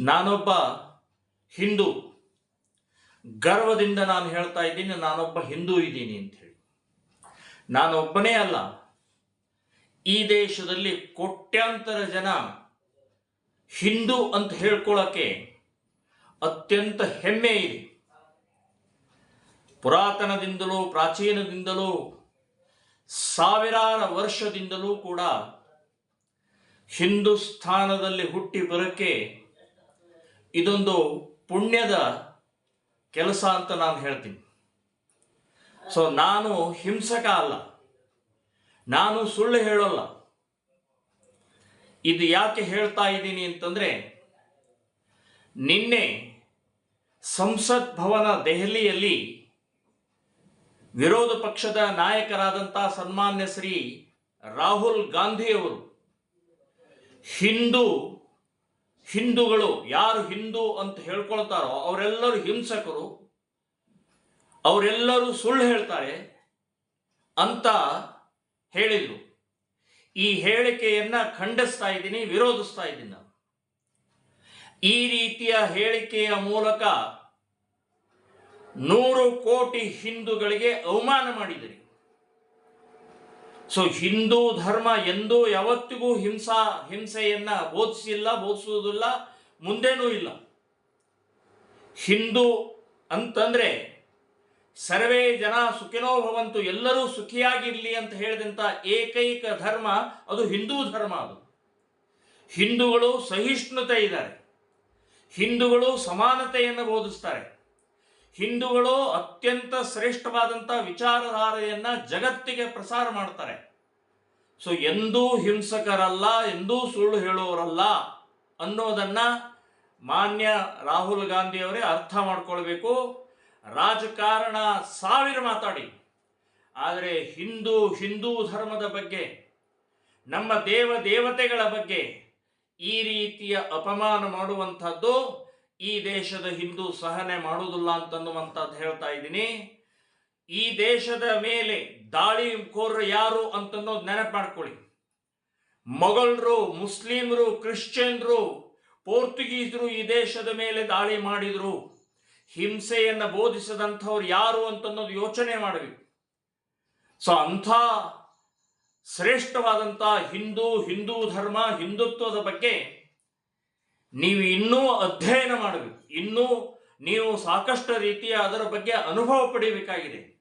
ನಾನೊಬ್ಬ ಹಿಂದೂ. ಗರ್ವದಿಂದ ನಾನು ಹೇಳ್ತಾ ಇದ್ದೀನಿ, ನಾನೊಬ್ಬ ಹಿಂದೂ ಇದ್ದೀನಿ ಅಂತ ಹೇಳಿ. ನಾನೊಬ್ಬನೇ ಅಲ್ಲ. ಈ ದೇಶದಲ್ಲಿ ಕೋಟ್ಯಾಂತರ ಜನ ಹಿಂದೂ ಅಂತ ಹೇಳ್ಕೊಳ್ಳೋಕ್ಕೆ ಅತ್ಯಂತ ಹೆಮ್ಮೆ ಇದೆ. ಪುರಾತನದಿಂದಲೂ, ಪ್ರಾಚೀನದಿಂದಲೂ, ಸಾವಿರಾರು ವರ್ಷದಿಂದಲೂ ಕೂಡ ಹಿಂದೂಸ್ಥಾನದಲ್ಲಿ ಹುಟ್ಟಿ ಬರೋಕ್ಕೆ ಇದೊಂದು ಪುಣ್ಯದ ಕೆಲಸ ಅಂತ ನಾನು ಹೇಳ್ತೀನಿ. ಸೊ ನಾನು ಹಿಂಸಕ ಅಲ್ಲ. ನಾನು ಸುಳ್ಳು ಹೇಳೋಲ್ಲ. ಇದು ಯಾಕೆ ಹೇಳ್ತಾ ಇದ್ದೀನಿ ಅಂತಂದರೆ, ನಿನ್ನೆ ಸಂಸತ್ ಭವನ ದೆಹಲಿಯಲ್ಲಿ ವಿರೋಧ ಪಕ್ಷದ ನಾಯಕರಾದಂಥ ಸನ್ಮಾನ್ಯ ಶ್ರೀ ರಾಹುಲ್ ಗಾಂಧಿಯವರು ಹಿಂದೂ ಹಿಂದೂಗಳು ಯಾರು ಹಿಂದೂ ಅಂತ ಹೇಳ್ಕೊಳ್ತಾರೋ ಅವರೆಲ್ಲರೂ ಹಿಂಸಕರು, ಅವರೆಲ್ಲರೂ ಸುಳ್ಳು ಹೇಳ್ತಾರೆ ಅಂತ ಹೇಳಿದರು. ಈ ಹೇಳಿಕೆಯನ್ನು ಖಂಡಿಸ್ತಾ ಇದ್ದೀನಿ, ವಿರೋಧಿಸ್ತಾ ಇದ್ದೀನಿ ನಾನು. ಈ ರೀತಿಯ ಹೇಳಿಕೆಯ ಮೂಲಕ ನೂರು ಕೋಟಿ ಹಿಂದೂಗಳಿಗೆ ಅವಮಾನ ಮಾಡಿದಿರಿ. ಸೊ ಹಿಂದೂ ಧರ್ಮ ಎಂದೂ ಯಾವತ್ತಿಗೂ ಹಿಂಸಾ ಹಿಂಸೆಯನ್ನ ಬೋಧಿಸಿಲ್ಲ ಬೋಧಿಸುವುದಿಲ್ಲ ಮುಂದೇನೂ ಇಲ್ಲ ಹಿಂದೂ ಅಂತಂದ್ರೆ ಸರ್ವೇ ಜನ ಸುಖಿನೋ ಭವಂತು ಎಲ್ಲರೂ ಸುಖಿಯಾಗಿರ್ಲಿ ಅಂತ ಹೇಳಿದಂಥ ಏಕೈಕ ಧರ್ಮ ಅದು ಹಿಂದೂ ಧರ್ಮ ಅದು ಹಿಂದೂಗಳು ಸಹಿಷ್ಣುತೆ ಇದ್ದಾರೆ ಹಿಂದೂಗಳು ಸಮಾನತೆಯನ್ನು ಬೋಧಿಸ್ತಾರೆ ಹಿಂದೂಗಳು ಅತ್ಯಂತ ಶ್ರೇಷ್ಠವಾದಂಥ ವಿಚಾರಧಾರೆಯನ್ನು ಜಗತ್ತಿಗೆ ಪ್ರಸಾರ ಮಾಡ್ತಾರೆ. ಸೊ ಎಂದೂ ಹಿಂಸಕರಲ್ಲ, ಎಂದೂ ಸುಳ್ಳು ಹೇಳೋರಲ್ಲ ಅನ್ನೋದನ್ನ ಮಾನ್ಯ ರಾಹುಲ್ ಗಾಂಧಿ ಅವರೇ ಅರ್ಥ ಮಾಡ್ಕೊಳ್ಬೇಕು. ರಾಜಕಾರಣ ಸಾವಿರ ಮಾತಾಡಿ. ಆದರೆ ಹಿಂದೂ ಹಿಂದೂ ಧರ್ಮದ ಬಗ್ಗೆ, ನಮ್ಮ ದೇವ ದೇವತೆಗಳ ಬಗ್ಗೆ ಈ ರೀತಿಯ ಅಪಮಾನ ಮಾಡುವಂಥದ್ದು ಈ ದೇಶದ ಹಿಂದೂ ಸಹನೆ ಮಾಡುವುದಿಲ್ಲ ಅಂತನ್ನುವಂಥದ್ದು ಹೇಳ್ತಾ ಇದ್ದೀನಿ. ಈ ದೇಶದ ಮೇಲೆ ದಾಳಿ ಕೋರ್ರು ಯಾರು ಅಂತನ್ನೋದು ನೆನಪು ಮಾಡ್ಕೊಳ್ಳಿ. ಮೊಘಲರು, ಮುಸ್ಲಿಮರು, ಕ್ರಿಶ್ಚಿಯನ್ರು ಪೋರ್ಚುಗೀಸರು ಈ ದೇಶದ ಮೇಲೆ ದಾಳಿ ಮಾಡಿದ್ರು. ಹಿಂಸೆಯನ್ನು ಬೋಧಿಸದಂಥವ್ರು ಯಾರು ಅಂತನ್ನೋದು ಯೋಚನೆ ಮಾಡಬೇಕು. ಸೊ ಅಂಥ ಶ್ರೇಷ್ಠವಾದಂಥ ಹಿಂದೂ ಹಿಂದೂ ಧರ್ಮ, ಹಿಂದುತ್ವದ ಬಗ್ಗೆ ನೀವು ಇನ್ನೂ ಅಧ್ಯಯನ ಮಾಡಬೇಕು. ಇನ್ನೂ ನೀವು ಸಾಕಷ್ಟು ರೀತಿಯ ಅದರ ಬಗ್ಗೆ ಅನುಭವ ಪಡಿಬೇಕಾಗಿದೆ.